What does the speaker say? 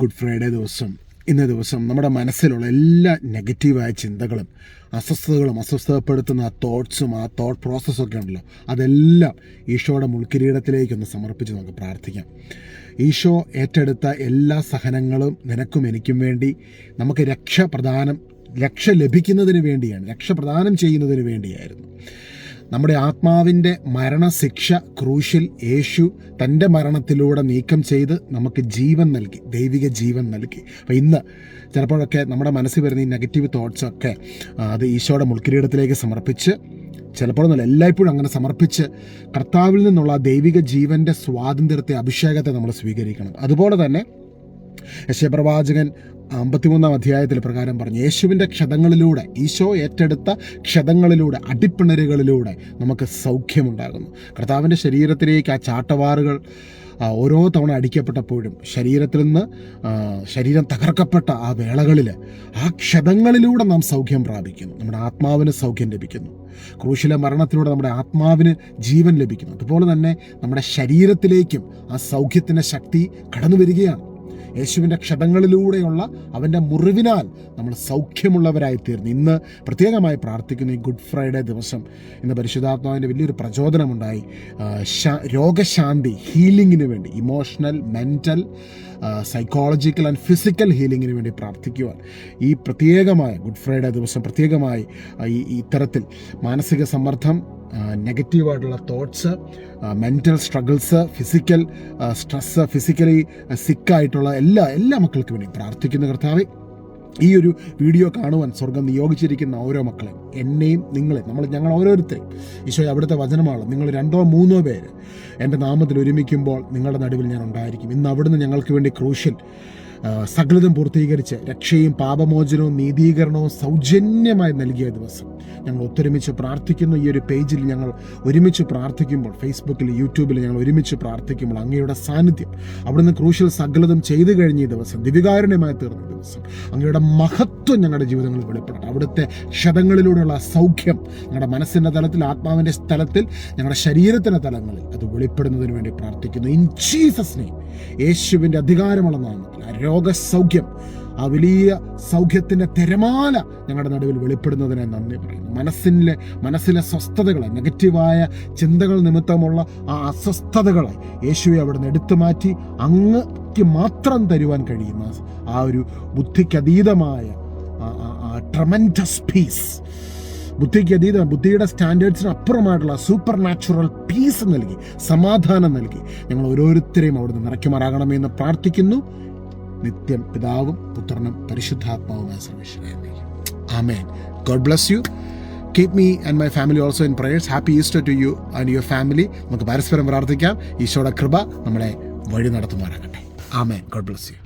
Good Friday ദിവസം. ഇന്ന ദിവസം നമ്മുടെ മനസ്സിലുള്ള എല്ലാ നെഗറ്റീവായ ചിന്തകളും അസ്വസ്ഥതകളും അസ്വസ്ഥതപ്പെടുത്തുന്ന ആ തോട്ട്സും ആ തോട്ട് പ്രോസസ്സൊക്കെ ഉണ്ടല്ലോ. അതെല്ലാം ഈശോയുടെ മുൾക്കിരീടത്തിലേക്കൊന്ന് സമർപ്പിച്ച് നമുക്ക് പ്രാർത്ഥിക്കാം. ഈശോ ഏറ്റെടുത്ത എല്ലാ സഹനങ്ങളും നിനക്കും എനിക്കും വേണ്ടി നമുക്ക് രക്ഷ പ്രദാനം രക്ഷ ലഭിക്കുന്നതിന് വേണ്ടിയാണ് രക്ഷ പ്രദാനം ചെയ്യുന്നതിന് വേണ്ടിയായിരുന്നു. നമ്മുടെ ആത്മാവിന്റെ മരണശിക്ഷ ക്രൂശിൽ യേശു തന്റെ മരണത്തിലൂടെ നീക്കം ചെയ്ത് നമുക്ക് ജീവൻ നൽകി ദൈവിക ജീവൻ നൽകി. അപ്പോൾ ഇന്ന് ചിലപ്പോഴൊക്കെ നമ്മുടെ മനസ്സിൽ വരുന്ന ഈ നെഗറ്റീവ് തോട്ട്സൊക്കെ അത് ഈശോയുടെ മുൾക്കിരീടത്തിലേക്ക് സമർപ്പിച്ച് ചിലപ്പോഴൊന്നുമല്ല എല്ലായ്പ്പോഴും അങ്ങനെ സമർപ്പിച്ച് കർത്താവിൽ നിന്നുള്ള ദൈവിക ജീവന്റെ സ്വാതന്ത്ര്യത്തെ അഭിഷേകത്തെ നമ്മൾ സ്വീകരിക്കണം. അതുപോലെ തന്നെ യശപ്രവാചകൻ അമ്പത്തിമൂന്നാം അധ്യായത്തിൽ പ്രകാരം പറഞ്ഞു യേശുവിന്റെ ക്ഷതങ്ങളിലൂടെ ഈശോ ഏറ്റെടുത്ത ക്ഷതങ്ങളിലൂടെ അടിപ്പിണരുകളിലൂടെ നമുക്ക് സൗഖ്യമുണ്ടാകുന്നു. കർത്താവിന്റെ ശരീരത്തിലേക്ക് ആ ചാട്ടവാറുകൾ ഓരോ തവണ അടിക്കപ്പെട്ടപ്പോഴും ശരീരത്തിൽ നിന്ന് ശരീരം തകർക്കപ്പെട്ട ആ വേളകളിൽ ആ ക്ഷതങ്ങളിലൂടെ നാം സൗഖ്യം പ്രാപിക്കുന്നു. നമ്മുടെ ആത്മാവിന് സൗഖ്യം ലഭിക്കുന്നു. ക്രൂശിലെ മരണത്തിലൂടെ നമ്മുടെ ആത്മാവിന് ജീവൻ ലഭിക്കുന്നു. അതുപോലെ തന്നെ നമ്മുടെ ശരീരത്തിലേക്കും ആ സൗഖ്യത്തിന്റെ ശക്തി കടന്നു വരികയാണ് യേശുവിന്റെ ക്ഷതങ്ങളിലൂടെയുള്ള അവന്റെ മുറിവിനാൽ നമ്മൾ സൗഖ്യമുള്ളവരായി തീർന്നു ഇന്ന് പ്രത്യേകമായി പ്രാർത്ഥിക്കുന്ന ഈ ഗുഡ് ഫ്രൈഡേ ദിവസം ഇന്ന് പരിശുദ്ധാത്മാവിന്റെ വലിയൊരു പ്രചോദനമുണ്ടായി. രോഗശാന്തി ഹീലിങ്ങിന് വേണ്ടി emotional mental psychological and physical ഹീലിങ്ങിന് വേണ്ടി പ്രാർത്ഥിക്കുവാൻ. ഈ പ്രത്യേകമായ ഗുഡ് ഫ്രൈഡേ ദിവസം പ്രത്യേകമായി ഈ ഇത്തരത്തിൽ മാനസിക സമ്മർദ്ദം നെഗറ്റീവായിട്ടുള്ള thoughts mental struggles physical stress physically സിക്കായിട്ടുള്ള എല്ലാ എല്ലാ മക്കൾക്കും വേണ്ടി പ്രാർത്ഥിക്കുന്ന കർത്താവെ ഈ ഒരു വീഡിയോ കാണുവാൻ സ്വർഗം നിയോഗിച്ചിരിക്കുന്ന ഓരോ മക്കളെ എന്നെയും നിങ്ങളെ നമ്മൾ ഞങ്ങൾ ഓരോരുത്തരെയും. ഈശോ അവിടുത്തെ വചനമാണ് നിങ്ങൾ രണ്ടോ മൂന്നോ പേര് എന്റെ നാമത്തിൽ ഒരുമിക്കുമ്പോൾ നിങ്ങളുടെ നടുവിൽ ഞാൻ ഉണ്ടായിരിക്കും. ഇന്ന് അവിടുന്ന് ഞങ്ങൾക്ക് വേണ്ടി ക്രൂഷ്യൽ സകലതും പൂർത്തീകരിച്ച് രക്ഷയും പാപമോചനവും നീതീകരണവും സൗജന്യമായി നൽകിയ ദിവസം. ഞങ്ങൾ ഒത്തൊരുമിച്ച് പ്രാർത്ഥിക്കുന്നു. ഈ ഒരു പേജിൽ ഞങ്ങൾ ഒരുമിച്ച് പ്രാർത്ഥിക്കുമ്പോൾ ഫേസ്ബുക്കിൽ യൂട്യൂബിൽ ഞങ്ങൾ ഒരുമിച്ച് പ്രാർത്ഥിക്കുമ്പോൾ അങ്ങയുടെ സാന്നിധ്യം അവിടുന്ന് ക്രൂശിൽ സകലതും ചെയ്തു കഴിഞ്ഞ ഈ ദിവസം ദിവികാരുണ്യമായി തീർന്ന ദിവസം. അങ്ങയുടെ മഹത്വം ഞങ്ങളുടെ ജീവിതങ്ങളിൽ വെളിപ്പെടണം അവിടുത്തെ ക്ഷതങ്ങളിലൂടെയുള്ള സൗഖ്യം ഞങ്ങളുടെ മനസ്സിന്റെ തലത്തിൽ ആത്മാവിന്റെ സ്ഥലത്തിൽ ഞങ്ങളുടെ ശരീരത്തിന്റെ തലങ്ങളിൽ അത് വെളിപ്പെടുന്നതിന് വേണ്ടി പ്രാർത്ഥിക്കുന്നു. ഇൻ ജീസസ് നെയ്മ് യേശുവിന്റെ അധികാരമുള്ള നാമത്തിൽ രോഗസൗഖ്യം ആ വലിയ സൗഖ്യത്തിന്റെ തിരമാല ഞങ്ങളുടെ നടുവിൽ വെളിപ്പെടുന്നതിനെ നന്ദി പറയുന്നു. മനസ്സിലെ മനസ്സിലെ സ്വസ്ഥതകളെ നെഗറ്റീവായ ചിന്തകൾ നിമിത്തമുള്ള ആ അസ്വസ്ഥതകളെ യേശുവെ അവിടുന്ന് എടുത്തു മാറ്റി അങ്ങക്ക് മാത്രം തരുവാൻ കഴിയുന്ന ആ ഒരു ബുദ്ധിക്കതീതമായ ട്രമന്റസ് പീസ് ബുദ്ധിക്ക് അതീതം ബുദ്ധിയുടെ സ്റ്റാൻഡേർഡ്സിന് അപ്പുറമായിട്ടുള്ള സൂപ്പർ നാച്ചുറൽ പീസ് നൽകി സമാധാനം നൽകി ഞങ്ങൾ ഓരോരുത്തരെയും അവിടുന്ന് നിറയ്ക്കുമാറാകണമെന്ന് പ്രാർത്ഥിക്കുന്നു. നിത്യം പിതാവും പുത്രനും പരിശുദ്ധാത്മാവുമായ സർവേശ്വരായിരിക്കും ആമേൻ. God bless you keep me and my family also in prayers happy Easter to you and your family നമുക്ക് പരസ്പരം പ്രാർത്ഥിക്കാം. ഈശോയുടെ കൃപ നമ്മളെ വഴി നടത്തുമാറാകട്ടെ. ആമേൻ. God bless you